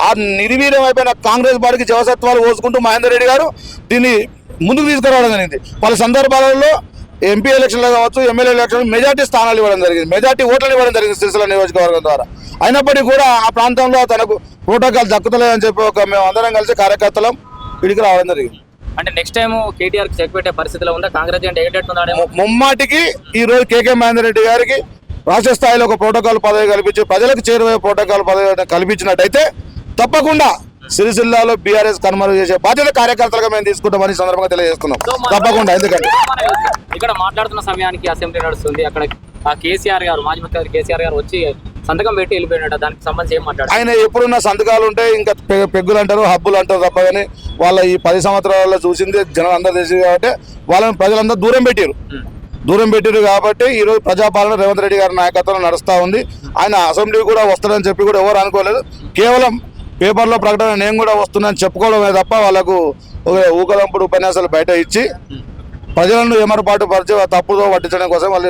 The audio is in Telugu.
ఆ నిర్వీర్యం అయిపోయిన కాంగ్రెస్ పార్టీకి జవసత్వాలు పోసుకుంటూ మహేందర్ రెడ్డి గారు దీన్ని ముందుకు తీసుకురావడం జరిగింది. పలు సందర్భాలలో ఎంపీ ఎలక్షన్లో కావచ్చు ఎమ్మెల్యే ఎలక్షన్ మెజార్టీ స్థానాలు ఇవ్వడం జరిగింది. మెజార్టీ ఓట్లను ఇవ్వడం జరిగింది సిరిసిల్ల నియోజకవర్గం ద్వారా. అయినప్పటికీ కూడా ఆ ప్రాంతంలో తనకు ప్రోటోకాల్ దక్కుతలేదని చెప్పి ఒక మేము అందరం కలిసి కార్యకర్తలం ఇడికి రావడం జరిగింది. అంటే నెక్స్ట్ టైం కేటీఆర్ చెక్ పెట్టే పరిస్థితిలో ఉందా? కాంగ్రెస్ ము- ముమ్మాటికి ఈ రోజు కేకే మహేందర్ రెడ్డి గారికి రాష్ట్ర స్థాయిలో ఒక ప్రోటోకాల్ పదవి కల్పించి ప్రజలకు చేరువయ్యే ప్రోటోకాల్ పదవి కల్పించినట్టయితే తప్పకుండా సిరిసిల్లాలో బీఆర్ఎస్ కనుమరుగు చేసే బాధ్యత కార్యకర్తలుగా మేము తీసుకుంటామని సందర్భంగా తెలియజేస్తున్నాం. తప్పకుండా ఎందుకంటే ఇక్కడ మాట్లాడుతున్న సమయానికి అసెంబ్లీ నడుస్తుంది. అక్కడ ఆ కేసీఆర్ గారు మాజీ ముఖ్యమంత్రి కేసీఆర్ గారు వచ్చి సంతకం పెట్టి వెళ్ళిపోయినట్ట దానికి సంబంధించి ఏం మాట్లాడారు? ఆయన ఎప్పుడున్న సంతకాలు ఉంటే ఇంకా పెగ్గులు అంటారు హబ్బులు అంటారు తప్ప కానీ వాళ్ళ ఈ పది సంవత్సరాలలో చూసింది జనం అందరూ తెలిసింది కాబట్టి వాళ్ళని ప్రజలందరూ దూరం పెట్టారు. దూరం పెట్టారు కాబట్టి ఈ రోజు ప్రజాపాలన రేవంత్ రెడ్డి గారి నాయకత్వంలో నడుస్తూ ఉంది. ఆయన అసెంబ్లీ కూడా వస్తాడని చెప్పి కూడా ఎవరు అనుకోలేదు. కేవలం పేపర్లో ప్రకటన నేను కూడా వస్తున్నాను చెప్పుకోవడమే తప్ప వాళ్ళకు ఒక ఊకదంపుడు ఉపన్యాసాలు బయట ఇచ్చి ప్రజలను ఏమరపాటు పరిచే తప్పుదో పట్టించడం కోసం వాళ్ళు